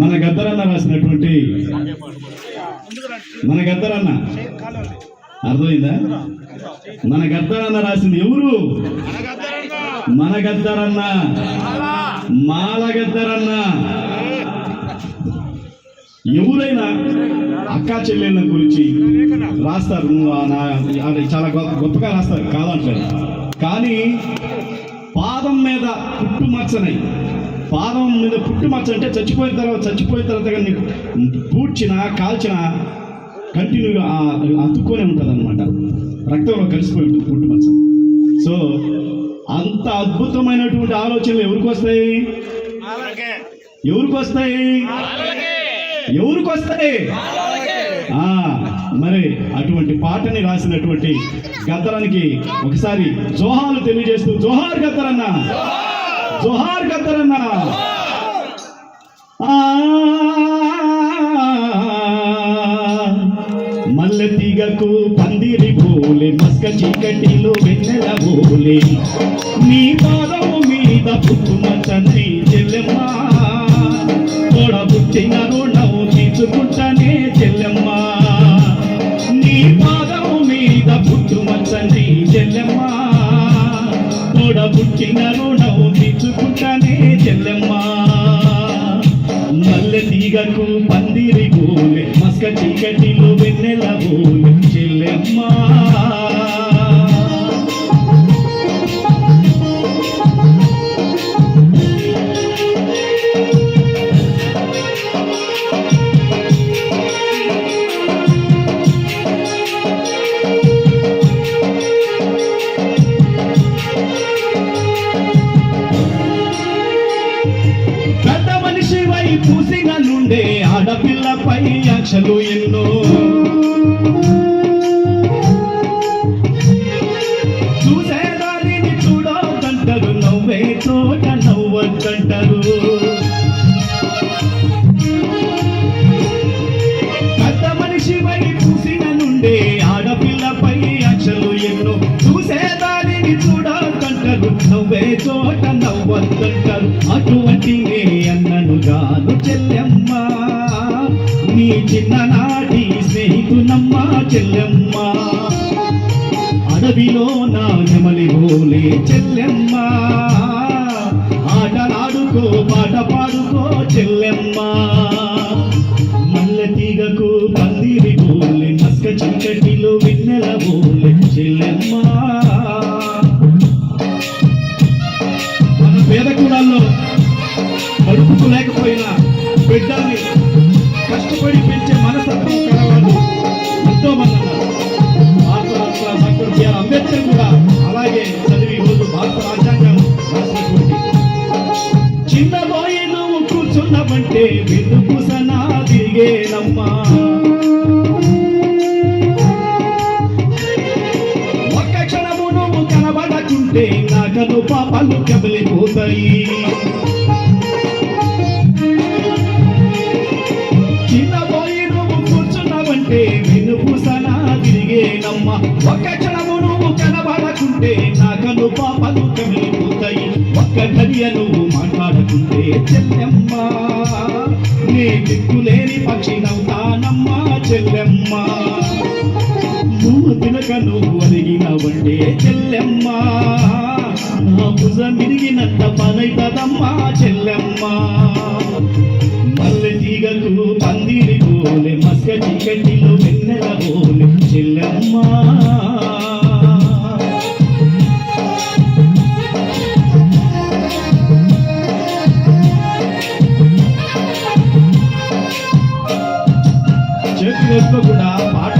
మన గద్దరన్న రాసినటువంటి మన గద్దరన్న. అర్థమైందా? మన గద్దరన్న రాసింది ఎవరు? మన గద్దరన్న. మాల గద్దరన్న. ఎవరైనా అక్కా చెల్లెళ్ళ గురించి రాస్తారు. నువ్వు నా- అది చాలా గొప్ప- గొప్పగా రాస్తారు. కాదంటారు. కానీ పాదం మీద పుట్టుమచ్చనై పాదం మీద పుట్టుమచ్చ అంటే చచ్చిపోయిన తర్వాత చచ్చిపోయిన తర్వాత కానీ పూడ్చిన కాల్చిన కంటిన్యూగా అతుక్కొని ఉంటుంది అనమాట రక్తంలో కలిసిపోయి ఉంటుంది పుట్టుమచ్చ సో అంత అద్భుతమైనటువంటి ఆలోచనలు ఎవరికి వస్తాయి? ఎవరికి వస్తాయి? ఎవరికి వస్తాయి మరి అటువంటి పాటని రాసినటువంటి గద్దరానికి ఒకసారి జోహాలు తెలియజేస్తూ జోహార్ గద్దరన్న జోహార్ గద్దరన్న మల్ల తీగకు పందిరి బోలే మస్క చీకటిలో వెన్నెల బోలే నీ పాదము మీద పుట్టుమచ్చని చెల్లెమ్మ తోడ పుట్టిన రోడ్డు తీగకు పందిరి గోలె మస్క చీకటిలో వెన్నెల గోలె చెల్లెమ్మా. ఆడపిల్లపై ఆశలు ఎన్నో. చూసేదానిని చూడొద్దంటారు నవ్వే చోట నవ్వద్దంటారు. పెద్ద మనిషి వై పూసిన నుండే ఆడపిల్లపై ఆశలు ఎన్నో. చూసేదానిని చూడొద్దంటారు నవ్వే చోట నవ్వద్దంటారు. అటువంటి చిన్ననాటి స్నేహితునమ్మ చెల్లెమ్మ. అడవిలో నా నెమలి బోలే చెల్లెమ్మ. ఆటలాడుకో పాట పాడుకో చెల్లెమ్మ. మల్లె తీగకు పంది నువ్వు కూర్చున్నావంటే వెన్నుకు సనా తిరిగేనమ్మా ఒక్క క్షణము నువ్వు కనబడకుంటే నాకను పాపాలు కబలిపోతాయి చిన్నపోయి నువ్వు కూర్చున్నావంటే వెనుపు సనా తిరిగేనమ్మ ఒక్క చెల్లెమ్మ నీ దిక్కులేని పక్షి నవ్వుతానమ్మా చెల్లెమ్మ. నువ్వు తినక నువ్వు అడిగినవంటే చెల్లెమ్మ. నా భుజం విరిగినంత పనైతదమ్మా చెల్లెమ్మ. మల్లె తీగకు పందిరి పోలే మస్క చీకటిలో వెన్నెల పోలే చెల్లెమ్మా. చేతులు వేసుకోకుండా పాట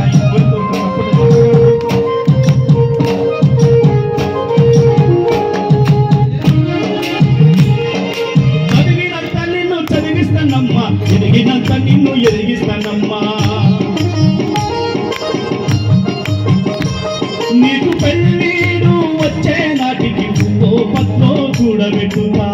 చదివినంత నిన్ను చదివిస్తానమ్మా ఎదిగినంత నిన్ను ఎదిగిస్తానమ్మా నీకు పెళ్ళీడు వచ్చే నాటికి ఓ పత్తో చూడబెట్టుతా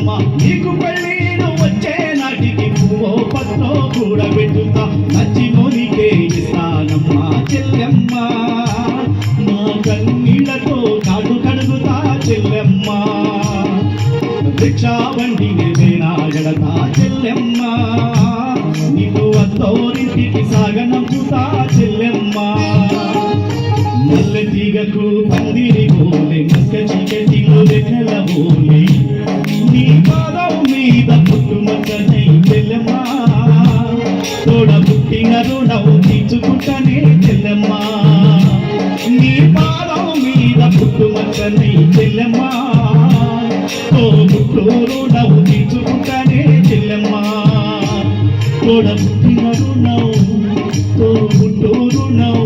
పెట్టుమా నీకు పెళ్ళి వచ్చే నాటికి పువ్వో పత్తో కూడా పెట్టుతా. నచ్చి మునికే ఇస్తానమ్మా చెల్లెమ్మ. నా కన్నీళ్ళతో కాడు కడుగుతా చెల్లెమ్మ. భిక్షాబండి నేనాగడతా చెల్లెమ్మ. నీకు వస్తోరింటికి సాగనంపుతా చెల్లెమ్మ. నల్ల తీగకు పందిరి బోలే మస్క చీకటిలో లెక్కల బోలే తోడ పుట్టిన రుణం తీర్చుకుంటనే చెల్లెమ్మా. నీ పాదం మీద పుట్టుమచ్చనై చెల్లెమ్మా. తో పుట్టు రుణం తీర్చుకుంటనే చెల్లెమ్మా. తోడ పుట్టిన రుణం తో పుట్టు రుణం